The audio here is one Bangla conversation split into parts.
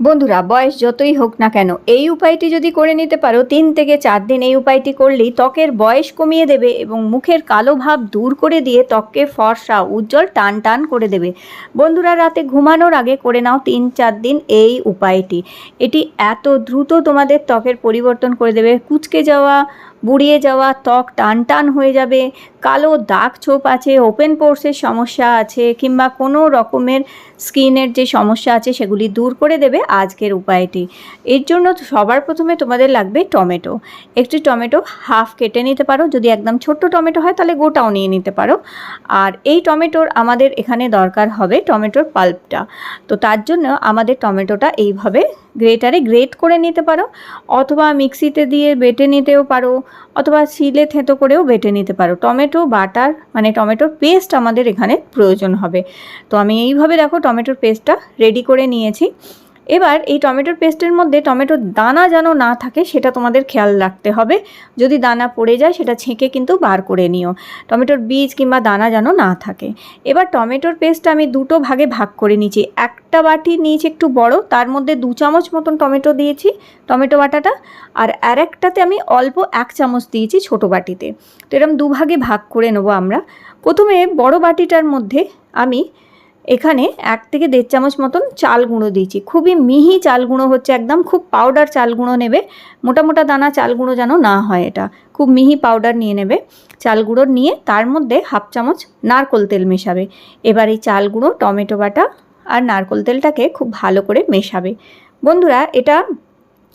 বন্ধুরা, বয়স যতই হোক না কেন, এই উপায়টি যদি করে নিতে পারো, তিন থেকে চার দিন এই উপায়টি করলেই ত্বকের বয়স কমিয়ে দেবে এবং মুখের কালো ভাব দূর করে দিয়ে ত্বককে ফর্সা, উজ্জ্বল টান টান করে দেবে। বন্ধুরা, রাতে ঘুমানোর আগে করে নাও তিন চার দিন এই উপায়টি। এটি এত দ্রুত তোমাদের ত্বকের পরিবর্তন করে দেবে। কুচকে যাওয়া বুড়িয়ে যাওয়া ত্বক টান টান হয়ে যাবে, কালো দাগ ছোপ আছে ওপেন পোর্সের সমস্যা আছে, কিংবা কোনো রকমের স্কিনের যে সমস্যা আছে সেগুলি দূর করে দেবে আজকের উপায়টি। এর জন্য সবার প্রথমে তোমাদের লাগবে টমেটো। একটি টমেটো হাফ কেটে নিতে পারো, যদি একদম ছোট্ট টমেটো হয় তাহলে গোটাও নিয়ে নিতে পারো। আর এই টমেটোর আমাদের এখানে দরকার হবে টমেটোর পাল্পটা তো তার জন্য আমাদের টমেটোটা এইভাবে গ্রেটারে গ্রেট করে নিতে পারো, অথবা মিক্সিতে দিয়ে বেটে নিতেও পারো, অথবা শিলে থেঁতো করেও বেটে নিতে পারো। টমেটো, বাটার মানে টমেটোর পেস্ট আমাদের এখানে প্রয়োজন হবে। তো আমি এইভাবে দেখো টমেটোর পেস্টটা রেডি করে নিয়েছি। এবার এই টমেটোর পেস্টের মধ্যে টমেটোর দানা যেন না থাকে, সেটা তোমাদের খেয়াল রাখতে হবে। যদি দানা পড়ে যায়, সেটা ছেঁকে কিন্তু বার করে নিও। টমেটোর বীজ কিংবা দানা যেন না থাকে। এবার টমেটোর পেস্টটা আমি দুটো ভাগে ভাগ করে নিয়েছি। একটা বাটি নিয়েছি একটু বড়, তার মধ্যে দু চামচ মতন টমেটো দিয়েছি, টমেটো বাটাটা। আর আর একটাতে আমি অল্প এক চামচ দিয়েছি ছোট বাটিতে। তো এরকম দুভাগে ভাগ করে নেব আমরা। প্রথমে বড় বাটিটার মধ্যে আমি এখানে এক থেকে দেড় চামচ মতন চাল গুঁড়ো দিয়েছি। খুবই মিহি চাল গুঁড়ো হচ্ছে একদম, খুব পাউডার চাল গুঁড়ো নেবে। মোটা মোটা দানা চাল গুঁড়ো যেন না হয় এটা। খুব মিহি পাউডার নিয়ে নেবে চাল গুঁড়ো নিয়ে, তার মধ্যে হাফ চামচ নারকোল তেল মেশাবে। এবার এই চাল গুঁড়ো, টমেটো বাটা আর নারকোল তেলটাকে খুব ভালো করে মেশাবে। বন্ধুরা, এটা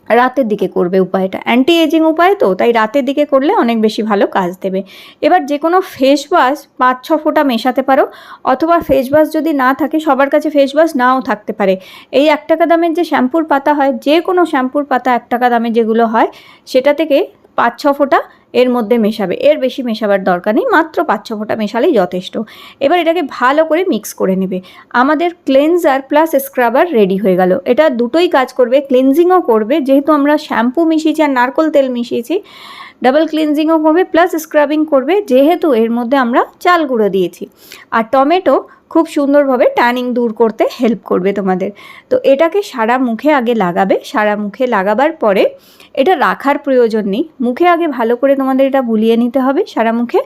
রাতের দিকে করবে উপায়টা। অ্যান্টি এজিং উপায় তো, তাই রাতের দিকে করলে অনেক বেশি ভালো কাজ দেবে। এবার যে কোনো ফেস ওয়াশ পাঁচ, ছ ফোঁটা মেশাতে পারো, অথবা ফেস ওয়াশ যদি না থাকে, সবার কাছে ফেস ওয়াশ নাও থাকতে পারে। এই এক টাকা দামের যে শ্যাম্পুর পাতা হয় যে কোনো শ্যাম্পুর পাতা এক টাকা দামের যেগুলো হয়, সেটা থেকে পাঁচ, ছ ফোঁটা এর মধ্যে মেশাবে। এর বেশি মেশাবার দরকার নেই, মাত্র পাঁচ ছ ফোঁটা মেশালেই যথেষ্ট। এবার এটাকে ভালো করে মিক্স করে নেবে। আমাদের ক্লেনজার প্লাস স্ক্রাবার রেডি হয়ে গেল। এটা দুটোই কাজ করবে, ক্লেনজিংও করবে, যেহেতু আমরা শ্যাম্পু মিশিয়েছি আর নারকোল তেল মিশিয়েছি, ডাবল ক্লিনজিংও করবে, প্লাস স্ক্রাবিং করবে, যেহেতু এর মধ্যে আমরা চাল গুঁড়ো দিয়েছি। আর টমেটো খুব সুন্দরভাবে ট্যানিং দূর করতে হেল্প করবে তোমাদের। তো এটাকে সারা মুখে আগে লাগাবে। সারা মুখে লাগাবার পরে এটা রাখার প্রয়োজন নেই। মুখে আগে ভালো করে তোমাদের এটা বুলিয়ে নিতে হবে সারা মুখে।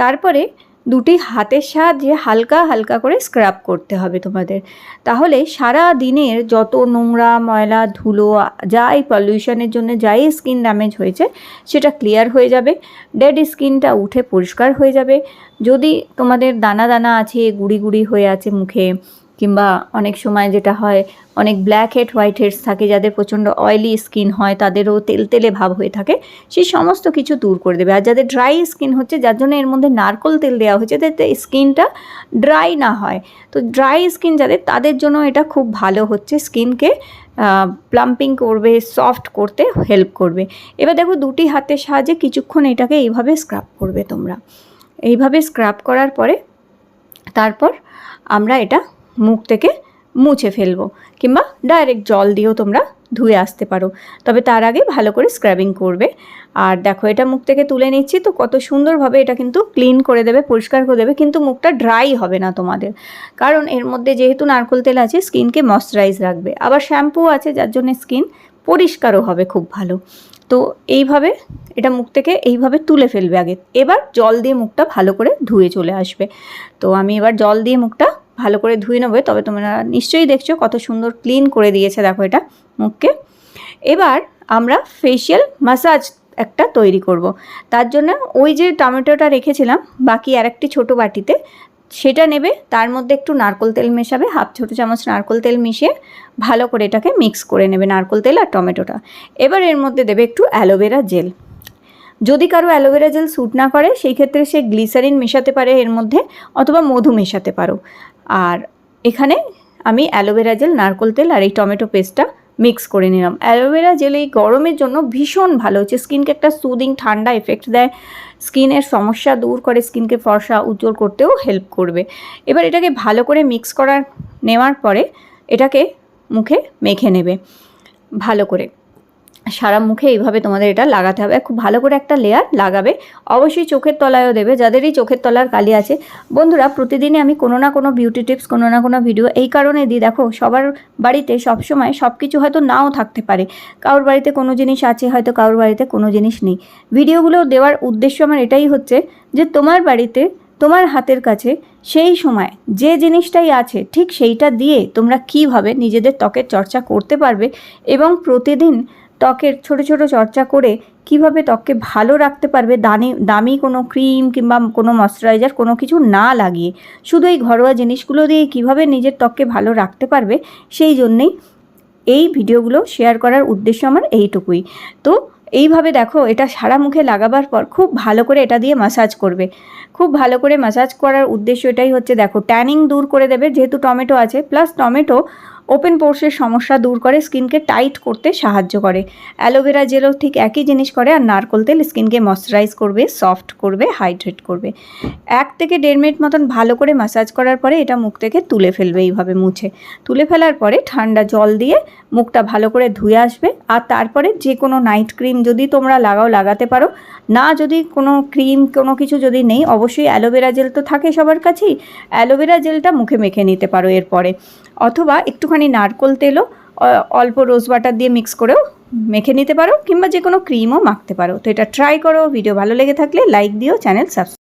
তারপরে দুটি হাতের সাহায্যে হালকা হালকা করে স্ক্রাব করতে হবে তোমাদের। তাহলে সারা দিনের যত নোংরা, ময়লা, ধুলো, যাই পলিউশনের জন্য যাই স্কিন ড্যামেজ হয়েছে, সেটা ক্লিয়ার হয়ে যাবে। ডেড স্কিনটা উঠে পরিষ্কার হয়ে যাবে। যদি তোমাদের দানা দানা আছে, গুড়ি গুড়ি হয়ে আছে মুখে কিংবা অনেক সময় যেটা হয়, অনেক ব্ল্যাক হেড হোয়াইট হেডস থাকে যাদের প্রচণ্ড অয়েলি স্কিন হয়, তাদেরও তেল, তেলে ভাব হয়ে থাকে। সেই সমস্ত কিছু দূর করে দেবে। আর যাদের ড্রাই স্কিন হচ্ছে, যার জন্য এর মধ্যে নারকোল তেল দেওয়া হয়েছে, যাতে স্কিনটা ড্রাই না হয়। তো ড্রাই স্কিন যাদের, তাদের জন্য এটা খুব ভালো হচ্ছে স্কিনকে প্লাম্পিং করবে সফট করতে হেল্প করবে। এবার দেখো দুটি হাতের সাহায্যে কিছুক্ষণ এটাকে এইভাবে স্ক্রাব করবে তোমরা। এইভাবে স্ক্রাব করার পরে, তারপর আমরা এটা মুখ থেকে মুছে ফেলব কিংবা ডাইরেক্ট জল দিয়েও তোমরা ধুয়ে আসতে পারো। তবে তার আগে ভালো করে স্ক্রাবিং করবে। আর দেখো এটা মুখ থেকে তুলে নিচ্ছি তো কত সুন্দরভাবে এটা কিন্তু ক্লিন করে দেবে, পরিষ্কার করে দেবে, কিন্তু মুখটা ড্রাই হবে না তোমাদের। কারণ এর মধ্যে যেহেতু নারকোল তেল আছে স্কিনকে ময়শ্চারাইজ রাখবে। আবার শ্যাম্পু আছে, যার জন্য স্কিন পরিষ্কারও হবে খুব ভালো। তো এইভাবে এটা মুখ থেকে এইভাবে তুলে ফেলবে আগে। এবার জল দিয়ে মুখটা ভালো করে ধুয়ে চলে আসবে। তো আমি এবার জল দিয়ে মুখটা ভালো করে ধুয়ে নেবে। তবে তোমরা নিশ্চয়ই দেখছ কত সুন্দর ক্লিন করে দিয়েছে, দেখো এটা মুখকে। এবার আমরা ফেশিয়াল মাসাজ একটা তৈরি করব। তার জন্য ওই যে টমেটোটা রেখেছিলাম, বাকি আরেকটি ছোটো বাটিতে, সেটা নেবে। তার মধ্যে একটু নারকোল তেল মেশাবে, হাফ ছোটো চামচ নারকোল তেল মিশিয়ে ভালো করে এটাকে মিক্স করে নেবে, নারকোল তেল আর টমেটোটা। এবার এর মধ্যে দেবে একটু অ্যালোভেরা জেল। যদি কারও অ্যালোভেরা জেল স্যুট না করে, সেই ক্ষেত্রে সে গ্লিসারিন মেশাতে পারে এর মধ্যে, অথবা মধু মেশাতে পারো। আর এখানে আমি অ্যালোভেরা জেল, নারকোল তেল আর এই টমেটো পেস্টটা মিক্স করে নিলাম। অ্যালোভেরা জেল এই গরমের জন্য ভীষণ ভালো। হচ্ছে স্কিনকে একটা সুদিং ঠান্ডা এফেক্ট দেয়। স্কিনের সমস্যা দূর করে স্কিনকে ফর্সা, উজ্জ্বল করতেও হেল্প করবে। এবার এটাকে ভালো করে মিক্স করার, নেওয়ার পরে এটাকে মুখে মেখে নেবে। ভালো করে। সারা মুখে এইভাবে তোমাদের এটা লাগাতে হবে। খুব ভালো করে একটা লেয়ার লাগাবে। অবশ্যই চোখের তলায়ও দেবে। যাদেরই চোখের তলার কালি আছে। বন্ধুরা, প্রতিদিনই আমি কোনো না কোনো বিউটি টিপস কোনো না কোনো ভিডিও এই কারণে দিই। দেখো, সবার বাড়িতে সবসময় সব কিছু হয়তো নাও থাকতে পারে। কারোর বাড়িতে কোনো জিনিস আছে, হয়তো কারোর বাড়িতে কোনো জিনিস নেই। ভিডিওগুলো দেওয়ার উদ্দেশ্য আমার এটাই হচ্ছে যে, তোমার বাড়িতে, তোমার হাতের কাছে সেই সময় যে জিনিসটাই আছে, ঠিক সেইটা দিয়ে তোমরা কীভাবে নিজেদের ত্বকের চর্চা করতে পারবে এবং প্রতিদিন ত্বকের ছোট ছোট চর্চা করে কীভাবে ত্বককে ভালো রাখতে পারবে, দানি, দামি কোনো ক্রিম কিংবা কোনো ময়শ্চারাইজার কোনো কিছু না লাগিয়ে। শুধু এই ঘরোয়া জিনিসগুলো দিয়ে কীভাবে নিজের ত্বককে ভালো রাখতে পারবে, সেই জন্যেই এই ভিডিওগুলো শেয়ার করার উদ্দেশ্য আমার এইটুকুই। তো এইভাবে দেখো, এটা সারা মুখে লাগাবার পর খুব ভালো করে এটা দিয়ে মাসাজ করবে। খুব ভালো করে মাসাজ করার উদ্দেশ্য এটাই হচ্ছে, দেখো ট্যানিং দূর করে দেবে, যেহেতু টমেটো আছে প্লাস টমেটো ওপেন পোর্সের সমস্যা দূর করে স্কিনকে টাইট করতে সাহায্য করে। অ্যালোভেরা জেলও ঠিক একই জিনিস করে আর নারকোল তেল স্কিনকে ময়শ্চারাইজ করবে সফট করবে হাইড্রেট করবে। এক থেকে দেড় মিনিট মতন ভালো করে মাসাজ করার পরে এটা মুখ থেকে তুলে ফেলবে এইভাবে মুছে। তুলে ফেলার পরে ঠান্ডা জল দিয়ে মুখটা ভালো করে ধুয়ে আসবে আর তারপরে যে কোনো নাইট ক্রিম যদি তোমরা লাগাও, লাগাতে পারো। না যদি কোনো ক্রিম কোনো কিছু যদি নেই, অবশ্যই অ্যালোভেরা জেল তো থাকে সবার কাছেই। অ্যালোভেরা জেলটা মুখে মেখে নিতে পারো এরপরে। অথবা একটুখানি নারকোল তেলও অল্প রোজ ওয়াটার দিয়ে মিক্স করেও মেখে নিতে পারো, কিংবা যে কোনো ক্রিমও মাখতে পারো। তো এটা ট্রাই করো ভিডিও ভালো লেগে থাকলে লাইক দিও চ্যানেল সাবস্ক্রাইব